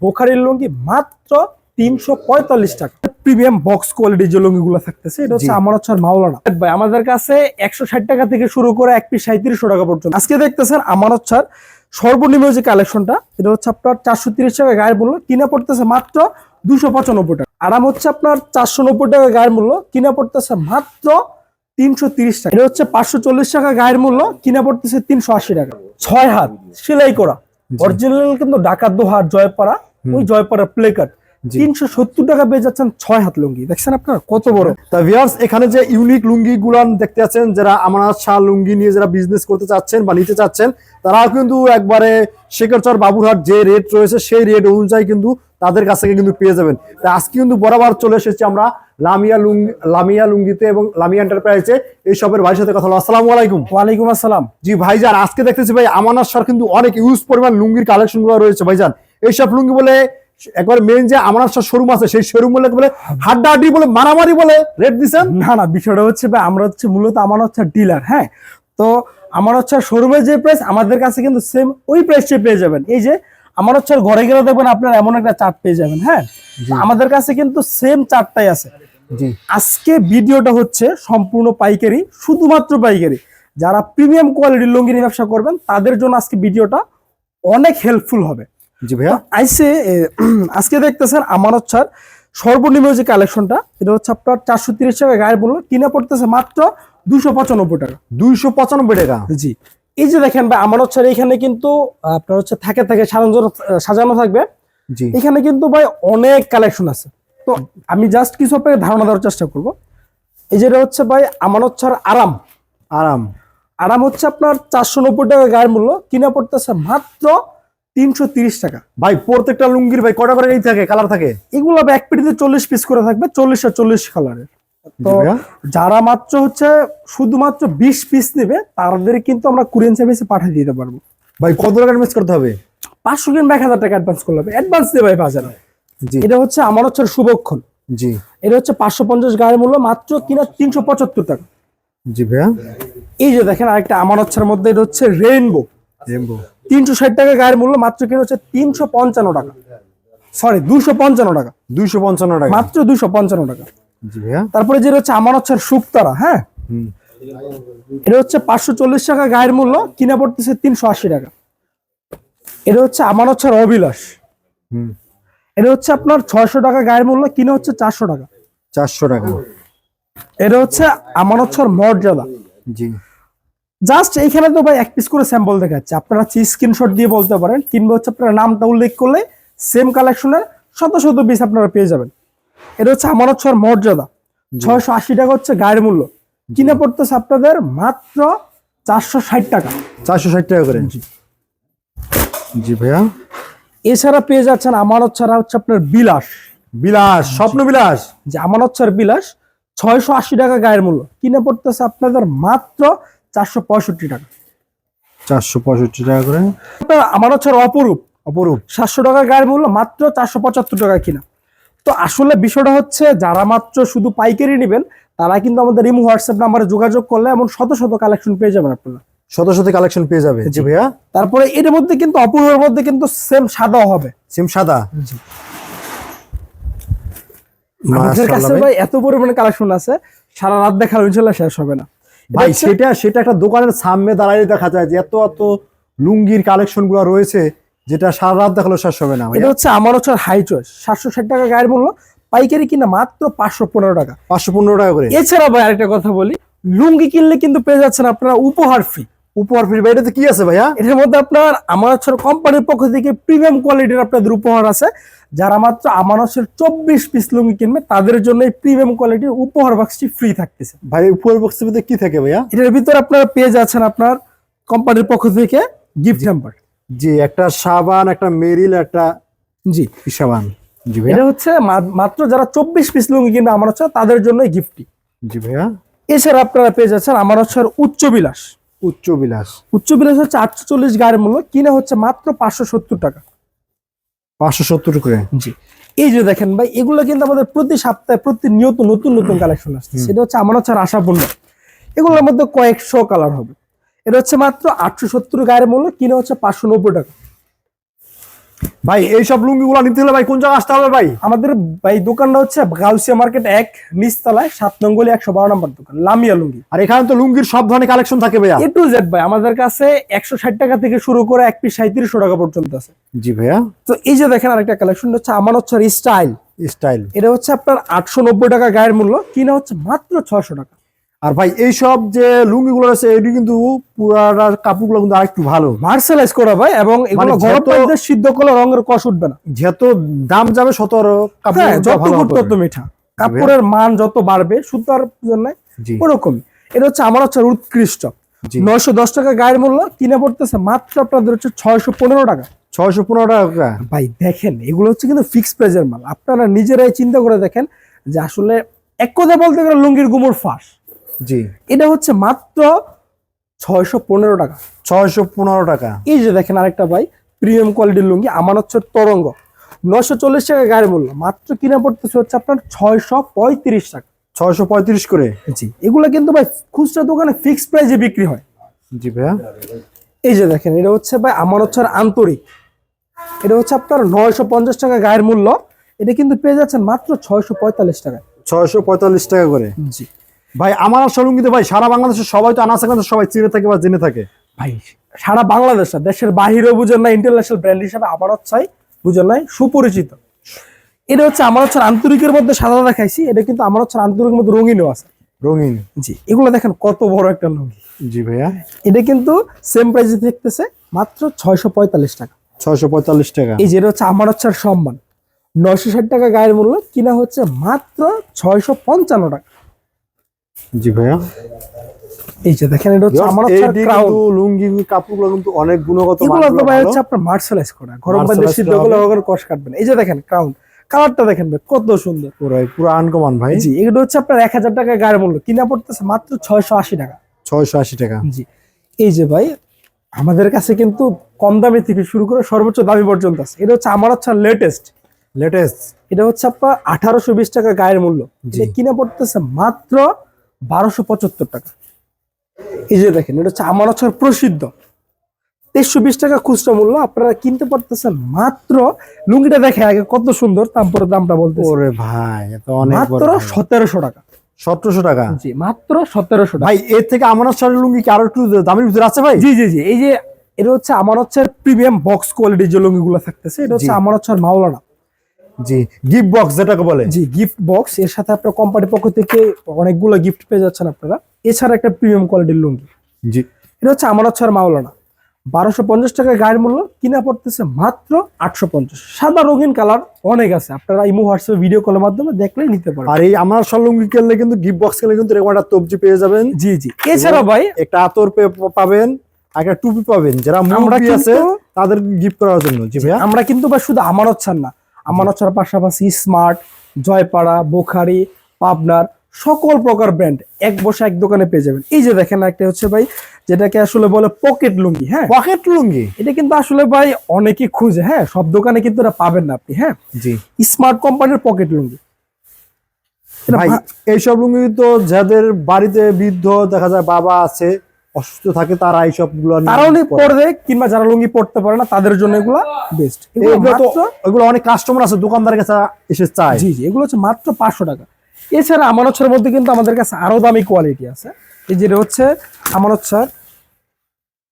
বোখারির লুঙ্গি মাত্র তিনশো পঁয়তাল্লিশ টাকা। প্রিমিয়াম বক্স কোয়ালিটির যে লুঙ্গিগুলো থাকতেছে এটা হচ্ছে। আমার হচ্ছে মাওলানা। ভাই আমাদের কাছে একশো ষাট টাকা থেকে শুরু করে এক পিস সাঁত্রিশশো টাকা পর্যন্ত। আজকে দেখতেছেন আমার হচ্ছে সর্বনিম্ন যে কালেকশনটা এটা হচ্ছে আপনার চারশো তিরিশ টাকা গায়ের মূল্য কিনা পড়তেছে মাত্র দুশো পঁচানব্বই টাকা। আরাম হচ্ছে আপনার চারশো নব্বই টাকা গায়ের মূল্য কিনা পড়তেছে মাত্র তিনশো তিরিশ টাকা। এটা হচ্ছে পাঁচশো চল্লিশ টাকা গায়ের মূল্য কিনা পড়তেছে তিনশো আশি টাকা। ছয় হাত সেলাই করা। অরিজিনাল কিন্তু ডাকাত দোহার জয়পাড়া ওই জয়পাড়ার প্লে কাট জি। তিনশো সত্তর টাকা পেয়ে যাচ্ছেন ছয় হাত লুঙ্গি। দেখছেন আপনার? কত বড়। তা ভিউয়ার্স এখানে যে ইউনিক লুঙ্গি গুলান দেখতে পাচ্ছেন যারা আমানত শাহ লুঙ্গি নিয়ে যারা বিজনেস করতে চাচ্ছেন বা নিতে চাচ্ছেন তারাও কিন্তু একবারে শেখরচর বাবুরহাট যে রেট রয়েছে সেই রেট অনুযায়ী কিন্তু তাদের কাছ থেকে কিন্তু পেয়ে যাবেন। তা আজকে কিন্তু বরাবর চলে এসেছি আমরা লামিয়া লুঙ্গি লামিয়া লুঙ্গিতে এবং লামিয়া এন্টারপ্রাইজে এই সবের ভাইয়ের সাথে কথা হলো আসসালামু আলাইকুম। ওয়ালাইকুম আসসালাম। জি ভাইজান আজকে দেখতেছি ভাই আমানত শাহ কিন্তু অনেক ইউজ পরিমাণ লুঙ্গির কালেকশনগুলো রয়েছে ভাইজান। এইসব লুঙ্গি বলে একবার মেন যে আমানত শাহ শোরুম আছে সেই শোরুম বলে বলে হাড্ডা হাড্ডি বলে মারামারি বলে রেট দিছেন? না না বিষয়টা হচ্ছে ভাই আমরা হচ্ছে মূলত আমার হচ্ছে ডিলার হ্যাঁ? তো আমার হচ্ছে শোরুমের যে প্রাইস আমাদের কাছে কিন্তু সেম ওই প্রাইসে পেয়ে যাবেন। এই যে আমার হচ্ছে ঘরে গেলে দেখবেন আপনার এমন একটা চার্ট পেয়ে যাবেন হ্যাঁ? আমাদের কাছে কিন্তু সেম চার্টটাই আছে। আজকে ভিডিওটা হচ্ছে সম্পূর্ণ পাইকারি শুধুমাত্র পাইকারি। যারা প্রিমিয়াম কোয়ালিটির লুঙ্গি ব্যবসা করবেন তাদের জন্য আজকে ভিডিওটা অনেক হেল্পফুল হবে। জি ভাইয়া। আইসে আজকে দেখতেছেন আমার হচ্ছে সর্বনিম্ন যে কালেকশনটা এটা হচ্ছে আপনার চারশো তিরিশ টাকা গায়ের মূল্য কিনা পড়তেছে মাত্র দুশো পঁচানব্বই টাকা। দুইশো পঁচানব্বই টাকা? জি। এই যে দেখেন ভাই আমার হচ্ছে এখানে কিন্তু আপনার হচ্ছে থাকে থাকে সাজানো সাজানো থাকবে। জি। এখানে কিন্তু ভাই অনেক কালেকশন আছে। তো আমি জাস্ট কিছু আপনাকে ধারণা দেওয়ার চেষ্টা করব। এই যেটা হচ্ছে ভাই আমার হচ্ছে আরাম। আরাম। আরাম হচ্ছে আপনার চারশো নব্বই টাকা গায়ের মূল্য কিনা পড়তেছে মাত্র তিনশো তিরিশ টাকা। ভাই প্রত্যেকটা লুঙ্গির ভাই কটা করে থাকে কালার থাকে? এগুলো এক পিটিতে চল্লিশ পিস করে থাকবে চল্লিশ আর চল্লিশ কালারের তো যারা মাত্র হচ্ছে শুধুমাত্র বিশ পিস নেবে তাদের কিন্তু আমরা কুরিয়ান সার্ভিসে পাঠিয়ে দিতে পারব। ভাই কত টাকা মিস করতে হবে? পাঁচশো কিংবা এক হাজার টাকা অ্যাডভান্স করলে হবে। অ্যাডভান্স দেবে ভাই জি। এটা হচ্ছে আমার হচ্ছে শুভক্ষণ। জি। এটা হচ্ছে পাঁচশো পঞ্চাশ গায়ের মূল্য মাত্র কিনা তিনশো পঁচাত্তর টাকা। জি ভাইয়া। এই যে দেখেন আরেকটা আমার হচ্ছে মধ্যে এটা হচ্ছে রেইনবো রেমবো তিনশো ষাট টাকা গায়ের মূল্য মাত্র কিনা হচ্ছে তিনশো পঞ্চান্ন টাকা। সরি দুশো পঞ্চান্ন টাকা। দুইশো পঞ্চান্ন টাকা। মাত্র দুশো পঞ্চান্ন টাকা। তারপরে যেটা হচ্ছে আমার হচ্ছে শুক্তারা হ্যাঁ এটা হচ্ছে পাঁচশো চল্লিশ টাকা গায়ের মূল্য কিনা পড়তেছে তিনশো আশি টাকা। এটা হচ্ছে আমার হচ্ছে অবিলাস হুম। এটা হচ্ছে আপনার ছয়শো টাকা গায়ের মূল্য কিনা হচ্ছে চারশো টাকা। চারশো টাকা। এটা হচ্ছে আমার হচ্ছে মর্যাদা। জি। জাস্ট এইখানে তো ভাই এক পিস করে স্যাম্পল দেখাচ্ছে। আপনারা স্ক্রিনশট দিয়ে বলতে পারেন কিংবা হচ্ছে আপনারা নামটা উল্লেখ করলে সেম কালেকশনের শত শত পিস আপনারা পেয়ে যাবেন। এটা হচ্ছে আমার হচ্ছে মর্যাদা। ছয়শো আশি টাকা হচ্ছে গায়ের মূল্য। কিনে পড়তেছে আপনাদের মাত্র চারশো ষাট টাকা। চারশো ষাট টাকা করে? জি। ভাইয়া। এছাড়া পেয়ে যাচ্ছেন আমানত ছাড়া হচ্ছে আপনার বিলাস। বিলাস স্বপ্ন বিলাস? যে আমানত ছাড় বিলাস ছয়শো আশি টাকা গায়ের মূল্য। কিনে পড়তেছে আপনাদের মাত্র চারশো পঁয়ষট্টি টাকা। চারশো পঁয়ষট্টি টাকা করে। আমানত ছাড় অপরূপ। অপরূপ। সাতশো টাকা গায়ের মূল্য মাত্র চারশো পঁচাত্তর টাকা কিনা। তো আসলে বিষয়টা হচ্ছে যারা মাত্র শুধু পাইকারি নেবেন তারা কিন্তু আমাদের ইমো হোয়াটসঅ্যাপ নাম্বারে যোগাযোগ করলে এমন শত শত কালেকশন পেয়ে যাবেন আপনারা। শত শত কালেকশন পেয়ে যাবে। জি। ভাইয়া? তারপরে এর মধ্যে কিন্তু অপূর্বের মধ্যে কিন্তু সেম সাদাও হবে। সিম সাদা? আমাদের কাছে ভাই। এত পরিমাণে কালেকশন আছে সারা রাত দেখার ইনশাল্লাহ শেষ হবে না। ভাই সেটা সেটা একটা দোকানের সামনে দাঁড়াইলে দেখা যায় যে এত এত লুঙ্গির কালেকশনগুলো রয়েছে যেটা সারা রাত দেখাল শেষ হবে না এটা হচ্ছে আমার হচ্ছে হাই চয়েস সাতশো ষাট টাকা গায়ের মূল্য পাইকারি কিনা মাত্র পাঁচশো পনেরো টাকা। পাঁচশো পনেরো টাকা করে। এছাড়া ভাই আরেকটা কথা বলি লুঙ্গি কিনলে কিন্তু পেয়ে যাচ্ছেন আপনারা উপহার ফ্রি উপহার ফ্রি এটাতে কি আছে ভাইয়া? এটার মধ্যে আপনার আমানতসর কোম্পানির পক্ষ থেকে প্রিমিয়াম কোয়ালিটির আপনাদের উপহার আছে। যারা মাত্র আমানতসর চব্বিশ পিস লুঙ্গি কিনবে তাদের জন্য এই প্রিমিয়াম কোয়ালিটির উপহার বক্সটি ফ্রি থাকতেছে। ভাই উপহার বক্সের মধ্যে কি থাকে ভাইয়া? এটার ভিতরে আপনারা পেয়ে যাচ্ছেন আপনার কোম্পানির পক্ষ থেকে গিফট হ্যাম্পার জি একটা সাবান একটা মেরিল একটা জি। সাবান। জি ভাইয়া। এটা হচ্ছে মাত্র যারা চব্বিশ পিস লুঙ্গি কিনবে আমার হচ্ছে তাদের জন্য গিফটটি জি ভাইয়া। এছাড়া আপনারা পেয়ে যাচ্ছেন আমার হচ্ছে উচ্চ বিলাস। উচ্চ বিলাস উচ্চ বিলাস হচ্ছে আটশো চল্লিশ গায়ের মূল্য কিনা হচ্ছে মাত্র পাঁচশো সত্তর টাকা। পাঁচশো সত্তর করে? জি। এই যে দেখেন ভাই এগুলো কিন্তু আমাদের প্রতি সপ্তাহে প্রতি নিয়ত নতুন নতুন কালেকশন আসছে। সেটা হচ্ছে আমার হচ্ছে আশাপূর্ণ। এগুলোর মধ্যে কয়েকশো কালার হবে। এটা হচ্ছে মাত্র আটশো সত্তর গায়ের মূল্য কিনা হচ্ছে পাঁচশো নব্বই টাকা। ভাই এইসব লুঙ্গি গুলো নিতে হলে ভাই কোন জায়গায় আসতে হবে ভাই? আমাদের ভাই দোকানটা হচ্ছে গাউসিয়া মার্কেট এক নিচতলায় সাত নঙ্গলি একশো বারো নম্বর দোকান লামিয়া লুঙ্গি। আর এখানে তো লুঙ্গির সব ধরনের কালেকশন থাকে ভাইয়া। এ টু জেড ভাই আমাদের কাছে একশো ষাট টাকা থেকে শুরু করে এক পিস সাঁত্রিশশো টাকা পর্যন্ত আছে। জি ভাইয়া। তো এই যে দেখেন আরেকটা কালেকশন হচ্ছে আমার হচ্ছে স্টাইল স্টাইল এটা হচ্ছে আপনার আটশো নব্বই টাকা গায়ের মূল্য কিনা হচ্ছে মাত্র ছয়শো টাকা। আর ভাই এইসব যে লুঙ্গি গুলো আছে এটি কিন্তু পুরাটা কাপড়গুলো কিন্তু আরেকটু ভালো। মার্শালাইজ করা ভাই এবং এগুলো মানে গরম যত- পানিতে সিদ্ধ করলে রঙের কষ উঠবে না। যত দাম যাবে শত আরও কাপড় হ্যাঁ যত তত মিঠা। কাপড়ের মান যত বাড়বে সুতার জন্য ওরকম এটা হচ্ছে আমার হচ্ছে উৎকৃষ্ট। নয়শো দশ টাকা গায়ের মূল্য কিনে পড়তেছে মাত্র আপনাদের হচ্ছে ছয়শো পনেরো টাকা। ছয়শো পনেরো টাকা। ভাই দেখেন এগুলো হচ্ছে কিন্তু ফিক্সড প্রাইজের মাল। আপনারা নিজেরাই চিন্তা করে দেখেন যে আসলে এক কথা বলতে গেলে লুঙ্গির গুমুর ফাঁস। জি। এটা হচ্ছে মাত্র ছয়শো পনেরো টাকা। ছয়শো পনেরো টাকা। এই যে দেখেন আরেকটা ভাই প্রিমিয়াম কোয়ালিটির লুঙ্গি আমার হচ্ছে তরঙ্গ। নশো চল্লিশ টাকা গায়ের মূল্য মাত্র কিনা পড়তেছে হচ্ছে আপনার ছয়শো পঁয়ত্রিশ টাকা। ছয়শো পঁয়ত্রিশ করে? জি এগুলো কিন্তু ভাই খুচরা দোকানে ফিক্সড প্রাইজে বিক্রি হয়। জি ভাইয়া। এই যে দেখেন এটা হচ্ছে ভাই আমার হচ্ছে আন্তরিক। এটা হচ্ছে আপনার নয়শো পঞ্চাশ টাকা গায়ের মূল্য। এটা কিন্তু পেয়ে যাচ্ছেন মাত্র ছয়শো পঁয়তাল্লিশ টাকা ছয়শো পঁয়তাল্লিশ টাকা করে? জি। ভাই আমার সলুঙ্গিতে ভাই সারা বাংলাদেশের সবাই তো আনাচে কাছে সবাই চিনে থাকে বা জেনে থাকে। ভাই সারা বাংলাদেশ দেশের বাহিরেও বুঝেন না ইন্টারন্যাশনাল ব্র্যান্ড হিসাবে আমার হচ্ছে বুঝেন নাই সুপরিচিত। এটা হচ্ছে আমার হচ্ছে আন্তরিকের মধ্যে সাদা দেখাইছি এটা কিন্তু আমার হচ্ছে আন্তরিকের মধ্যে রঙিনও আছে। রঙিন। জি এগুলো দেখেন কত বড় একটা লুঙ্গি। জি ভাইয়া। এটা কিন্তু সেম প্রাইসে দেখতেছে মাত্র ছয়শো পঁয়তাল্লিশ টাকা। ছয়শো পঁয়তাল্লিশ টাকা। এই যেটা হচ্ছে আমার হচ্ছে সম্মান। নয়শো ষাট টাকা গায়ের মূল্য কিনা হচ্ছে মাত্র ছয়শো পঞ্চান্ন টাকা। জি ভাইয়া। এই যে দেখেন এটা হচ্ছে আমার। কিন্তু লুঙ্গি কাপড়গুলো কিন্তু অনেক গুণগত এগুলো তো ভাই হচ্ছে আপনার মার্শালাইজ করা। গরম সিদ্ধ ওখানে কষ কাটবেন এই যে দেখেন ক্রাউন কালারটা দেখেন ভাই কত সুন্দর। পুরো আনকমান ভাই। জি এগুলো হচ্ছে আপনার এক হাজার টাকা গায়ের মূল্য। কিনা পড়তেছে মাত্র ছয়শো আশি টাকা। ছয়শো আশি টাকা। জি এই যে ভাই আমাদের কাছে কিন্তু কম দামি থেকে শুরু করে সর্বোচ্চ দামি পর্যন্ত আছে। এটা হচ্ছে আমার হচ্ছে লেটেস্ট লেটেস্ট এটা হচ্ছে আপনার আঠারোশো বিশ টাকা গায়ের মূল্য। কিনা পড়তেছে মাত্র বারোশো পঁচাত্তর টাকা। এই যে দেখেন এটা হচ্ছে আমার হচ্ছে প্রসিদ্ধ। তেইশশো বিশ টাকা খুচরা মূল্য আপনারা কিনতে পারতেছেন মাত্র লুঙ্গিটা দেখে আগে কত সুন্দর তারপরে দামটা বলতে ওরে ভাই মাত্র সতেরোশো টাকা। সতেরোশো টাকা? জি মাত্র সতেরোশো ভাই এর থেকে আমার শাড়ির লুঙ্গি কি আরও একটু দামের ভিতরে আছে ভাই? জি জি জি এই যে এটা হচ্ছে আমার হচ্ছে প্রিমিয়াম বক্স কোয়ালিটির যে লুঙ্গিগুলো থাকতেছে এটা হচ্ছে। আমার হচ্ছে মাওলানা। জি গিফট বক্স যেটাকে বলে। জি গিফট বক্স এর সাথে আপনার কোম্পানির পক্ষ থেকে অনেকগুলো গিফট পেয়ে যাচ্ছেন আপনারা। এছাড়া একটা প্রিমিয়াম কোয়ালিটির লুঙ্গি। জি। এটা হচ্ছে আমার হচ্ছে মাওলানা। বারোশো পঞ্চাশ টাকা গায়ের মূল্য কিনা পড়তেছে মাত্র আটশো পঞ্চাশ। সাদা রঙিন কালার অনেক আছে। আপনারা ইমো হোয়াটসঅ্যাপ ভিডিও কলের মাধ্যমে দেখলেই নিতে পারেন আর এই আমার শাড়ি লুঙ্গি কিন্তু গিফট বক্স কিনলে কিন্তু এরকম একটা তবজি পেয়ে যাবেন। জি জি। এছাড়া ভাই একটা আতর পে- পাবেন আর একটা টুপি পাবেন। যারা আমরা আছে তাদের গিফট করার জন্য। জি ভাইয়া। আমরা কিন্তু ভাই শুধু আমানত ছাড় না। ছাড়ার পাশাপাশি স্মার্ট জয়পাড়া বোখারি পাবনার সকল প্রকার ব্র্যান্ড এক বসে এক দোকানে পেয়ে যাবেন। এই যে দেখেন একটা হচ্ছে ভাই যেটাকে আসলে বলে পকেট লুঙ্গি হ্যাঁ? পকেট লুঙ্গি? এটা কিন্তু আসলে ভাই অনেকেই খুঁজে হ্যাঁ? সব দোকানে কিন্তু এটা পাবেন না আপনি হ্যাঁ? জি। স্মার্ট কোম্পানির পকেট লুঙ্গি। ভাই এইসব লুঙ্গি তো যাদের বাড়িতে বৃদ্ধ দেখা যায় বাবা আছে অসুস্থ থাকে তারা এই সবগুলো তারা তারাও পড়বে কিংবা যারা লুঙ্গি পড়তে পারে না তাদের জন্য এগুলো বেস্ট এগুলো অনেক কাস্টমার আছে দোকানদারের কাছে এসে চায়। জি জি এগুলো হচ্ছে মাত্র পাঁচশো টাকা। এছাড়া আমার হচ্ছে মধ্যে কিন্তু আমাদের কাছে আরও দামি কোয়ালিটি আছে। এই যেটা হচ্ছে আমার হচ্ছে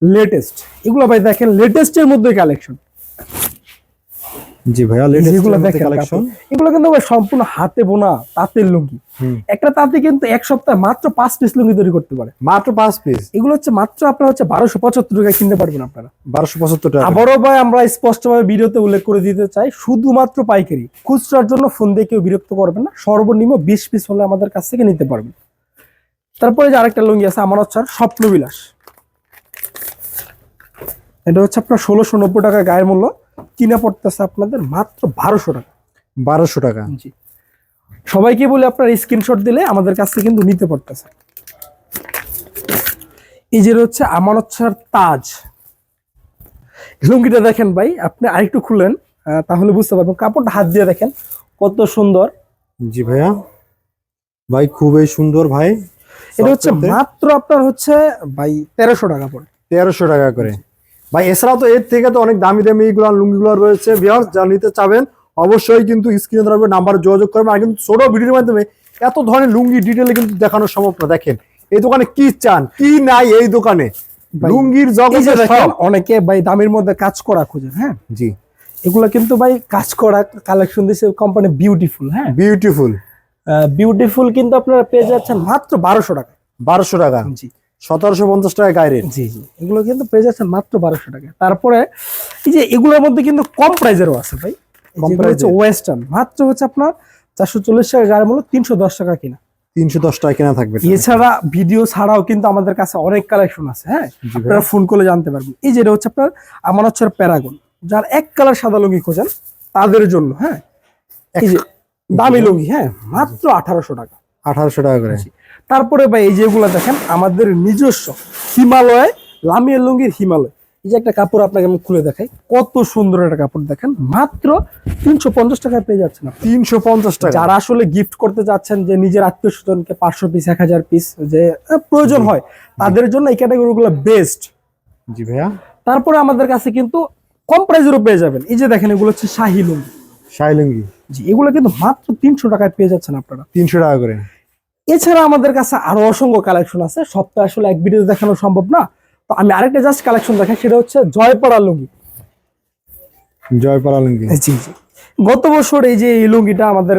লেটেস্ট এগুলো ভাই দেখেন লেটেস্টের মধ্যে কালেকশন জি ভাইয়া যেগুলো লেটেস্ট দেখেন কালেকশন এগুলো কিন্তু সম্পূর্ণ হাতে বোনা তাঁতের লুঙ্গি। একটা তাঁতি কিন্তু এক সপ্তাহে মাত্র পাঁচ পিস লুঙ্গি তৈরি করতে পারে। মাত্র পাঁচ পিস এগুলো হচ্ছে মাত্র আপনার হচ্ছে বারোশো পঁচাত্তর টাকায় কিনতে পারবেন আপনারা। বারোশো পঁচাত্তর টাকা। আবারও ভাই আমরা স্পষ্টভাবে ভিডিওতে উল্লেখ করে দিতে চাই শুধুমাত্র পাইকারি। খুচরার জন্য ফোন দিয়ে কেউ বিরক্ত করবেন না সর্বনিম্ন বিশ পিস হলে আমাদের কাছ থেকে নিতে পারবেন। তারপরে যে আরেকটা লুঙ্গি আছে আমার হচ্ছে আর স্বপ্ন এটা হচ্ছে আপনার ষোলোশো নব্বই টাকা গায়ের মূল্য। কিনা পড়তেছে আপনাদের মাত্র বারোশো টাকা। বারোশো টাকা। জি। সবাইকে বলে আপনার স্ক্রিনশট দিলে আমাদের কাছ থেকে কিন্তু নিতে পারতেছে এই যে হচ্ছে আমার হচ্ছে তাজ। লুঙ্গিটা দেখেন ভাই আপনি আরেকটু খুলেন তাহলে বুঝতে পারবেন। কাপড়টা হাত দিয়ে দেখেন কত সুন্দর। জি ভাইয়া। ভাই খুবই সুন্দর ভাই। এটা হচ্ছে মাত্র আপনার হচ্ছে ভাই তেরোশো টাকা পড়ে। তেরোশো টাকা করে। ভাই এছাড়াও তো এর থেকে তো অনেক দামি দামি এগুলো লুঙ্গিগুলো রয়েছে। ভিউয়ার্স যারা নিতে চাবেন অবশ্যই কিন্তু স্ক্রিনে দেওয়া নাম্বার যোগাযোগ করবেন। আর কিন্তু ছোট ভিডিওর মাধ্যমে এত ধরনের লুঙ্গি ডিটেলে কিন্তু দেখানো সম্ভব না। দেখেন এই দোকানে কি চান কি নাই এই দোকানে? লুঙ্গির যে জগতে সব। অনেকে ভাই দামের মধ্যে কাজ করা খোঁজেন হ্যাঁ? জি। এগুলো কিন্তু ভাই কাজ করা কালেকশন দিচ্ছে কোম্পানি বিউটিফুল হ্যাঁ? বিউটিফুল বিউটিফুল কিন্তু আপনারা পেয়ে যাচ্ছেন মাত্র বারোশো টাকা বারোশো টাকা। জি। সতেরোশো পঞ্চাশ টাকা গায়ে রেট জি জি। এগুলো কিন্তু পেয়ে যাচ্ছেন মাত্র বারোশো টাকা। তারপরে এই যে এগুলোর মধ্যে কিন্তু কম প্রাইজেরও আছে ভাই। কম এর? ওয়েস্টার্ন। মাত্র হচ্ছে আপনার চারশো চল্লিশ টাকা গাড়ি মূল্য তিনশো দশ টাকা কিনা। তিনশো দশ টাকা কেনা থাকবে এছাড়া ভিডিও ছাড়াও কিন্তু আমাদের কাছে অনেক কালেকশন আছে হ্যাঁ? আপনারা ফোন করলে জানতে পারবেন। এই যেটা হচ্ছে আপনার আমার হচ্ছে প্যারাগন। যার এক কালার সাদা লুঙ্গি খোঁজেন তাদের জন্য হ্যাঁ? এই যে দামি লুঙ্গি হ্যাঁ? মাত্র আঠারোশো টাকা। আঠারোশো টাকা করে। তারপরে ভাই এই যেগুলো দেখেন আমাদের নিজস্ব হিমালয় লামিয়া লুঙ্গির হিমালয়। এই যে একটা কাপড় আপনাকে আমি খুলে দেখাই কত সুন্দর একটা কাপড় দেখেন মাত্র তিনশো পঞ্চাশ টাকায় পেয়ে যাচ্ছেন। তিনশো পঞ্চাশ টাকা। যারা আসলে গিফট করতে যাচ্ছেন যে নিজের আত্মীয় স্বজনকে পাঁচশো পিস এক হাজার পিস যে প্রয়োজন হয় তাদের জন্য এই ক্যাটাগরিগুলো বেস্ট জি ভাইয়া। তারপরে আমাদের কাছে কিন্তু কম প্রাইজেরও পেয়ে যাবেন। এই যে দেখেন এগুলো হচ্ছে শাহি লুঙ্গি। শাহি লুঙ্গি। জি এগুলো কিন্তু মাত্র তিনশো টাকায় পেয়ে যাচ্ছেন আপনারা। তিনশো টাকা করে। এছাড়া আমাদের কাছে আরও অসংখ্য কালেকশন আছে। সবটা আসলে এক ভিডিও দেখানো সম্ভব না। তো আমি আরেকটা জাস্ট কালেকশন দেখাই সেটা হচ্ছে জয়পাড়া লুঙ্গি। জয়পাড়া লুঙ্গি। জি জি। গত বছর এই যে এই লুঙ্গিটা আমাদের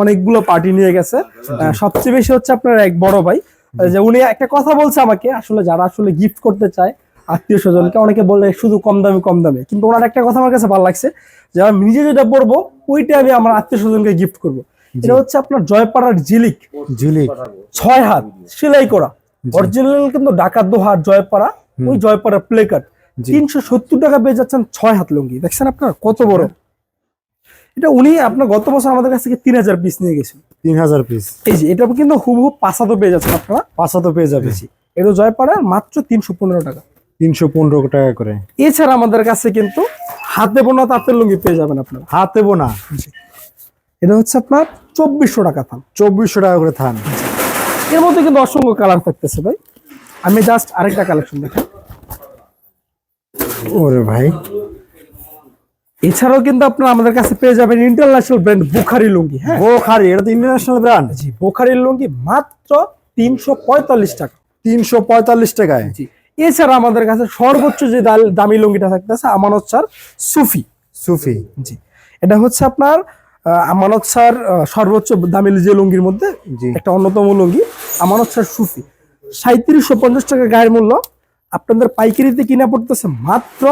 অনেকগুলো পার্টি নিয়ে গেছে। সবচেয়ে বেশি হচ্ছে আপনার এক বড় ভাই। যে উনি একটা কথা বলছে আমাকে আসলে যারা আসলে গিফট করতে চায় আত্মীয় স্বজনকে অনেকে বলে শুধু কম দামে কম দামে। কিন্তু ওনার একটা কথা আমার কাছে ভালো লাগছে যে আমি নিজে যেটা পরবো ওইটা আমি আমার আত্মীয় স্বজনকে গিফট করব। এটা হচ্ছে আপনার জয়পাড়ার জিলিক ঝিলিক। ছয় হাত সেলাই করা। অরিজিনাল কিন্তু ডাকাত দোহার জয়পাড়া ওই জয়পাড়া প্লে কার্ড তিনশো সত্তর টাকা পেয়ে যাচ্ছেন ছয় হাত লুঙ্গি। দেখছেন আপনার কত বড়? এটা উনি আপনার গত বছর আমাদের কাছ থেকে তিন হাজার পিস নিয়ে গেছেন। তিন হাজার পিস এই যে এটা কিন্তু হুবহু পাঁচাতো পেয়ে যাচ্ছেন আপনারা। পাঁচা তো পেয়ে যাবে। এটা জয়পাড়ার মাত্র তিনশো পনেরো টাকা। তিনশো পনেরো টাকা করে। এছাড়া আমাদের কাছে কিন্তু হাতে বোনা তাঁতের লুঙ্গি পেয়ে যাবেন আপনারা। হাতে বোনা। এটা হচ্ছে আপনার চব্বিশশো টাকা থান। চব্বিশশো টাকা করে থান। এর মধ্যে কিন্তু অসংখ্য কালার থাকতেছে ভাই। আমি জাস্ট আরেকটা কালেকশন দেখাই ওরে ভাই। এছাড়াও কিন্তু আপনারা আমাদের কাছে পেয়ে যাবেন ইন্টারন্যাশনাল ব্র্যান্ড বুখারি লুঙ্গি হ্যাঁ? বোখারি এটা তো ইন্টারন্যাশনাল ব্র্যান্ড জি বুখারির লুঙ্গি মাত্র তিনশো পঁয়তাল্লিশ টাকা। তিনশো পঁয়তাল্লিশ টাকায়। জি। এছাড়া আমাদের কাছে সর্বোচ্চ যে দামি লুঙ্গিটা থাকতেছে আমানত স্যার সুফি। সুফি। জি। এটা হচ্ছে আপনার আমানত স্যার সর্বোচ্চ দামি যে লুঙ্গির মধ্যে একটা অন্যতম লুঙ্গি আমানত স্যার সুফি। সাঁত্রিশশো পঞ্চাশ টাকা গায়ের মূল্য। আপনাদের পাইকারিতে কিনা পড়তেছে মাত্র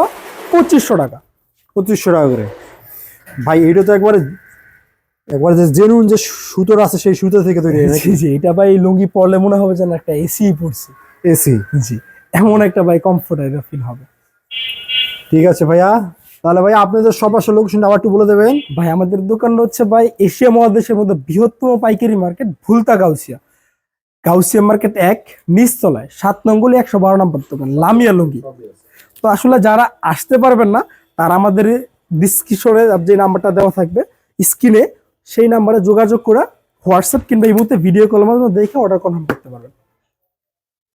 পঁচিশশো টাকা। পঁচিশশো টাকা করে। ভাই এটা তো একবারে একবারে যে জেনুন যে সুতোর আছে সেই সুতো থেকে তৈরি জি জি এটা ভাই লুঙ্গি পরলে মনে হবে যেন একটা এসি পড়ছে এসি জি এমন একটা ভাই কমফোর্টেবল ফিল হবে। ঠিক আছে ভাইয়া। তাহলে ভাই আপনাদের সব আসলে লোকেশন আবার একটু বলে দেবেন। ভাই, আমাদের দোকানটা হচ্ছে ভাই এশিয়া মহাদেশের মধ্যে বৃহত্তম পাইকারি মার্কেট, ভুলতা গাউসিয়া। গাউসিয়া মার্কেট এক, নিচতলায়, সাত নম্বরই একশো বারো নম্বর দোকান, লামিয়া লুঙ্গি। তো আসলে যারা আসতে পারবেন না, তারা আমাদের ডিসক্রিপশনে যে নাম্বারটা দেওয়া থাকবে স্ক্রিনে সেই নাম্বারে যোগাযোগ করে হোয়াটসঅ্যাপ কিংবা এই মুহূর্তে ভিডিও কলের মাধ্যমে দেখে অর্ডার কনফার্ম করতে পারবেন।